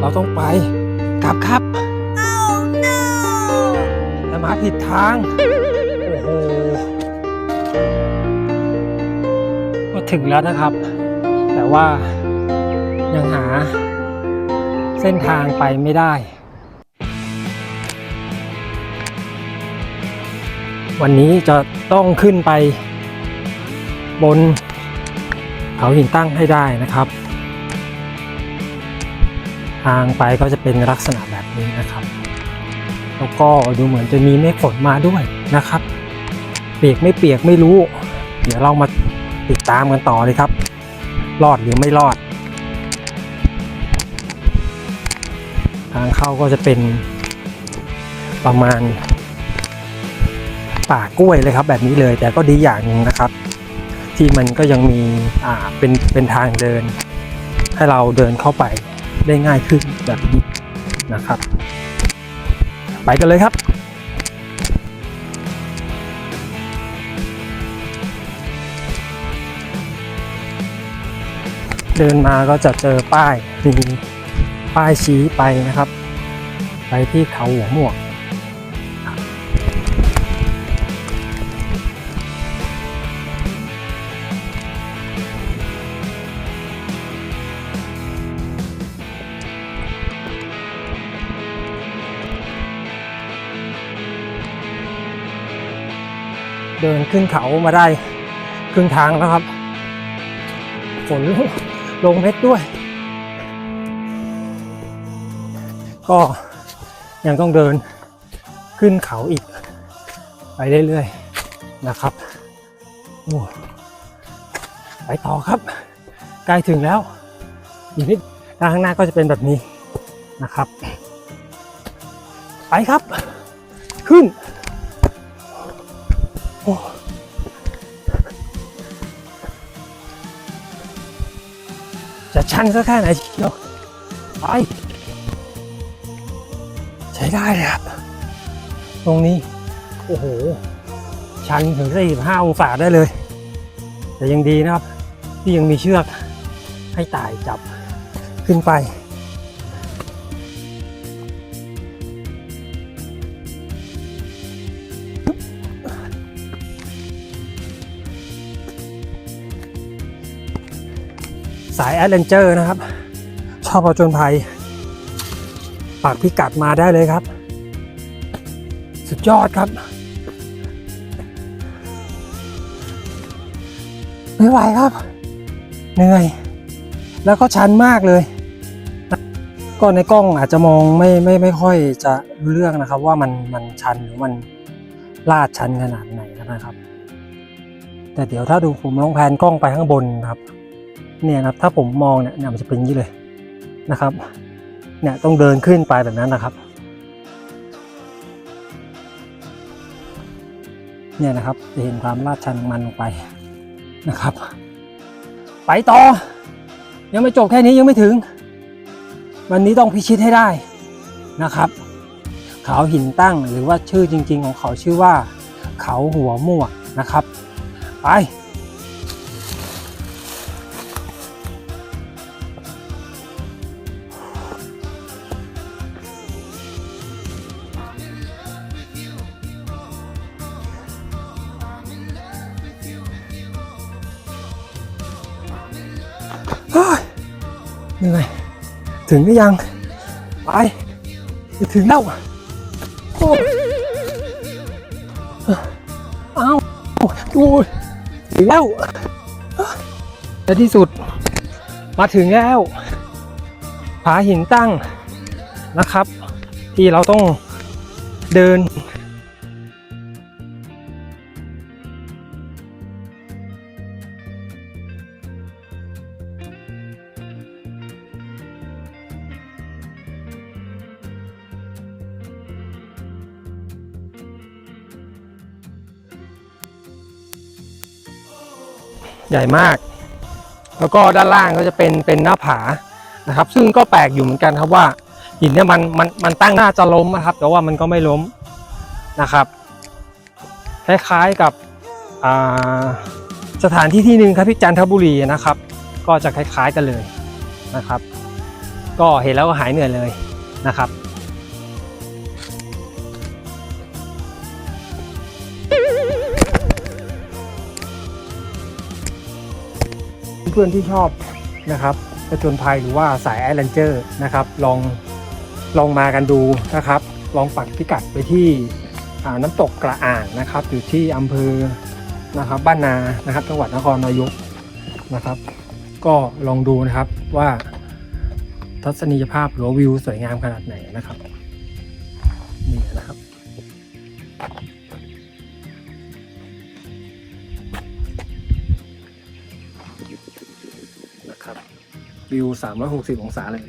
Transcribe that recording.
เราต้องไป กลับครับแต่มาผิดทาง โอ้โหก็ถึงแล้วนะครับ แต่ว่ายังหา เส้นทางไปไม่ได้ วันนี้จะต้องขึ้นไป บนเขาหินตั้งให้ได้นะครับ ทางไปก็จะเป็นลักษณะแบบนี้นะครับ แล้วก็ดูเหมือนจะมีเมฆฝนมาด้วยนะครับ เปียกไม่เปียกไม่รู้ เดี๋ยวเรามาติดตามกันต่อเลยครับ รอดหรือไม่รอด ทางเข้าก็จะเป็นประมาณ ป่ากล้วยเลยครับ แบบนี้เลยแต่ก็ดีอย่างหนึ่งนะครับ ที่มันก็ยังมีอ่าเป็นเป็นทางเดิน ให้เราเดินเข้าไป ได้ง่ายขึ้นแบบนี้นะครับ ไปกันเลยครับเดินมาก็จะเจอป้ายมีป้ายชี้ไปนะครับ ไปที่เขาหัวหมวก เดินขึ้นเขามาได้ครึ่งทางแล้วครับฝนลงเม็ดด้วย ก็ยังต้องเดินขึ้นเขาอีก ไปเรื่อยๆนะครับโอ้ไปต่อครับ ใกล้ถึงแล้วอีกนิดทางข้างหน้าก็จะเป็นแบบนี้นะครับ ไปครับ ขึ้น จะชันสักแค่ไหนเชียวไปใช้ได้เลยครับ ตรงนี้ โอ้โห ชันถึง45องศาได้เลย แต่ยังดีนะครับ ที่ยังมีเชือกให้ตายจับขึ้นไปายแอดเวนเจอร์นะครับ ชอบผจญภัยฝากพิกัดมาได้เลยครับ สุดยอดครับ ไม่ไหวครับ เหนื่อย แล้วก็ชันมากเลย ก็ในกล้องอาจจะมองไม่ไม่ไม่ค่อยจะรู้เรื่องนะครับ ว่ามันมันชันหรือมันลาดชันขนาดไหนนะครับ แต่เดี๋ยวถ้าดูผมลองแพนกล้องไปข้างบนครับ เนี่ยนะครับถ้าผมมองเนี่ยเนี่ยมันจะเป็นอย่างนี้เลยนะครับ เนี่ยต้องเดินขึ้นไปแบบนั้นนะครับ เนี่ยนะครับจะเห็นความลาดชันมันลงไปนะครับ ไปต่อ ยังไม่จบแค่นี้ยังไม่ถึง วันนี้ต้องพิชิตให้ได้นะครับ เขาหินตั้งหรือว่าชื่อจริง ๆ ของเขาชื่อว่า เขาหัวหมวนะครับ ไป เฮ้ยเหนื่อยถึงหรือยัง ไปจะถึงแล้วโอ้เอาดูถึงแล้วในที่สุด มาถึงแล้วผาหินตั้งนะครับ ที่เราต้องเดิน ใหญ่มาก แล้วก็ด้านล่างก็จะเป็นเป็นหน้าผานะครับ ซึ่งก็แปลกอยู่เหมือนกันครับว่าหินเนี่ยมันมันมันตั้งหน้าจะล้มนะครับ แต่ว่ามันก็ไม่ล้มนะครับคล้ายๆกับสถานที่ที่หนึ่งครับที่จันทบุรีนะครับ ก็จะคล้ายๆกันเลยนะครับ ก็เห็นแล้วก็หายเหนื่อยเลยนะครับ เพื่อนที่ชอบนะครับประจนภัยหรือว่าสายแอดเวนเจอร์นะครับ ลองลองมากันดูนะครับ ลองปักพิกัดไปที่น้ำตกกระอ่างนะครับ อยู่ที่อำเภอนะครับ บ้านนานะครับจังหวัดนครนายกนะครับ ก็ลองดูนะครับว่าทัศนียภาพหรือวิวสวยงามขนาดไหนนะครับ วิว 360 องศาเลย